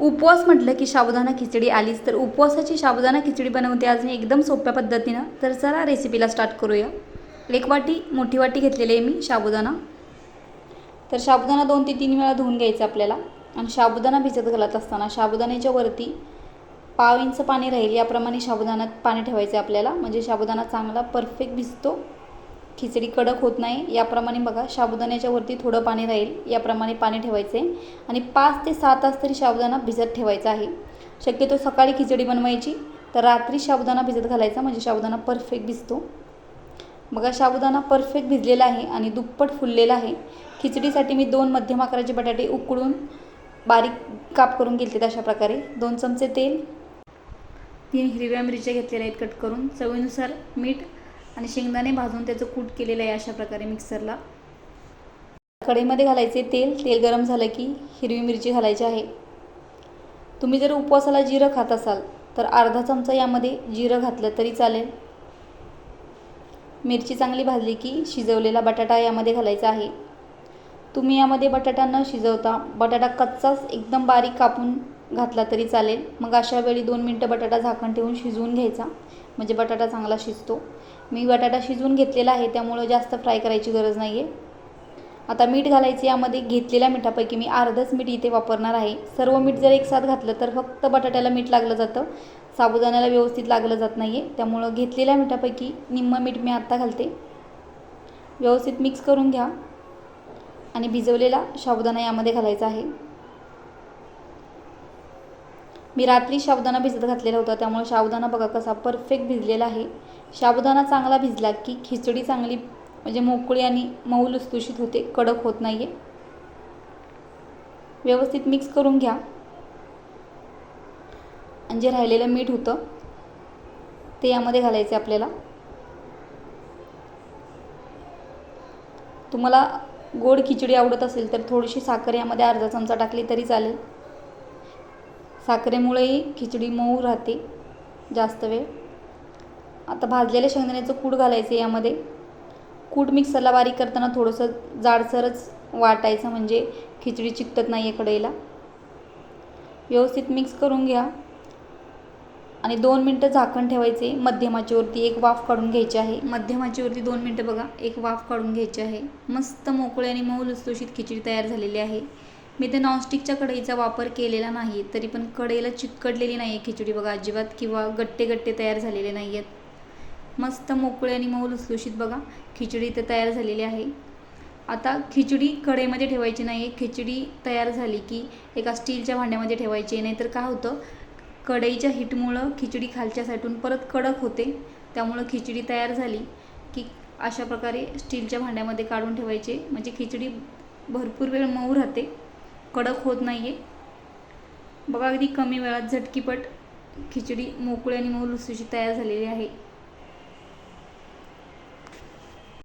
उपवास म्हटलं की साबुदाणा खिचडी आलीच तर उपवासाची साबुदाणा खिचडी बनवते आज मी एकदम सोप्या पद्धतीनं. तर चला रेसिपीला स्टार्ट करूया. एक वाटी मोठी वाटी घेतलेली आहे मी साबुदाणा तर साबुदाणा दोन ते तीन वेळा धुवून घ्यायचा आपल्याला. आणि साबुदाणा भिजत घालत असताना साबुदाण्याच्या वरती पाव इंच पाणी राहील याप्रमाणे साबुदाण्यात पाणी ठेवायचं आहे आपल्याला. म्हणजे साबुदाणा चांगला परफेक्ट भिजतो. खिचडी कडक होत नाही. याप्रमाणे बघा साबुदाण्याच्या वरती थोडं पाणी राहील. याप्रमाणे पाणी ठेवायचे आणि पाच ते सहा तास तरी साबुदाणा भिजत ठेवायचा आहे. शक्यतो सकाळी खिचडी बनवायची तर रात्री साबुदाणा भिजत घालायचा म्हणजे साबुदाणा परफेक्ट भिजतो. बघा साबुदाणा परफेक्ट भिजलेला आहे आणि दुप्पट फुललेला आहे. खिचडीसाठी मी दोन मध्यम आकाराचे बटाटे उकळून बारीक काप करून घेतलेत अशा प्रकारे. दोन चमचे तेल तीन हिरव्या मिरच्या घेतलेल्या आहेत कट करून. चवीनुसार मीठ आणि शेंगदाणे भाजून त्याचं कूट केलेलं आहे अशा प्रकारे मिक्सरला. कढईमध्ये घालायचे तेल तेल गरम झालं की हिरवी मिरची घालायची आहे. तुम्ही जर उपवासाला जिरं खात असाल तर अर्धा चमचा यामध्ये जिरं घातलं तरी चालेल. मिरची चांगली भाजली की शिजवलेला बटाटा यामध्ये घालायचा आहे. तुम्ही यामध्ये बटाटा न शिजवता बटाटा कच्चाच एकदम बारीक कापून घातला तरी चालेल. मग अशा वेळी दोन मिनटं बटाटा झाकण ठेवून शिजवून घ्यायचा. म्हणजे बटाटा चांगला शिजतो. मी बटाटा शिजवून घेतलेला आहे त्यामुळं जास्त फ्राय करायची गरज नाही आहे आता मीठ घालायचं यामध्ये घेतलेल्या मिठापैकी मी अर्धच मीठ इथे वापरणार आहे. सर्व मीठ जर एक साथ घातलं तर फक्त बटाट्याला मीठ लागलं जातं. साबुदाण्याला व्यवस्थित लागलं जात नाही आहे त्यामुळं घेतलेल्या मिठापैकी निम्मं मीठ मी आत्ता घालते. व्यवस्थित मिक्स करून घ्या. आणि भिजवलेला साबुदाणा यामध्ये घालायचा आहे. मी रात्री साबुदाणा भिजत घातलेला होता त्यामुळे साबुदाणा बघा कसा परफेक्ट भिजलेला आहे. साबुदाणा चांगला भिजला की खिचडी चांगली म्हणजे मोकळी आणि मऊ लुसलुशीत होते कडक होत नाही आहे व्यवस्थित मिक्स करून घ्या. आणि जे राहिलेलं मीठ होतं ते यामध्ये घालायचं आपल्याला. तुम्हाला गोड खिचडी आवडत असेल तर थोडीशी साखर यामध्ये अर्धा चमचा टाकली तरी चालेल. साखरेमुळेही खिचडी मऊ राहते जास्त वेळ. आता भाजलेल्या शेंगदाण्याचं कूट घालायचं यामध्ये. कूट मिक्सरला बारीक करताना थोडंसं जाडसरच वाटायचं म्हणजे खिचडी चिकटत नाही आहे कढईला. व्यवस्थित मिक्स करून घ्या. आणि दोन मिनटं झाकण ठेवायचे. मध्यमाचीवरती एक वाफ काढून घ्यायची आहे. मध्यमाचीवरती दोन मिनटं बघा. एक वाफ काढून घ्यायची आहे. मस्त मोकळे आणि मऊ लुसलुशीत खिचडी तयार झालेली आहे. मी ते नॉनस्टिकच्या कढईचा वापर केलेला नाही तरी पण कढईला चिकटलेली नाही आहे खिचडी बघा अजिबात किंवा गट्टे गट्टे तयार झालेले नाही आहेत मस्त मोकळे आणि मऊ लुसलुशीत बघा खिचडी इथे तयार झालेली आहे. आता खिचडी कढईमध्ये ठेवायची नाही आहे खिचडी तयार झाली की एका स्टीलच्या भांड्यामध्ये ठेवायची नाहीतर काय होतं कढईच्या हिटमुळं खिचडी खालच्या साईडून परत कडक होते त्यामुळं खिचडी तयार झाली की अशा प्रकारे स्टीलच्या भांड्यामध्ये काढून ठेवायचे म्हणजे खिचडी भरपूर वेळ मऊ राहते. कडक होत नाही आहे बघा अगदी कमी वेळात झटकीपट खिचडी मोकळी आणि मऊ लुसूची तयार झालेली आहे.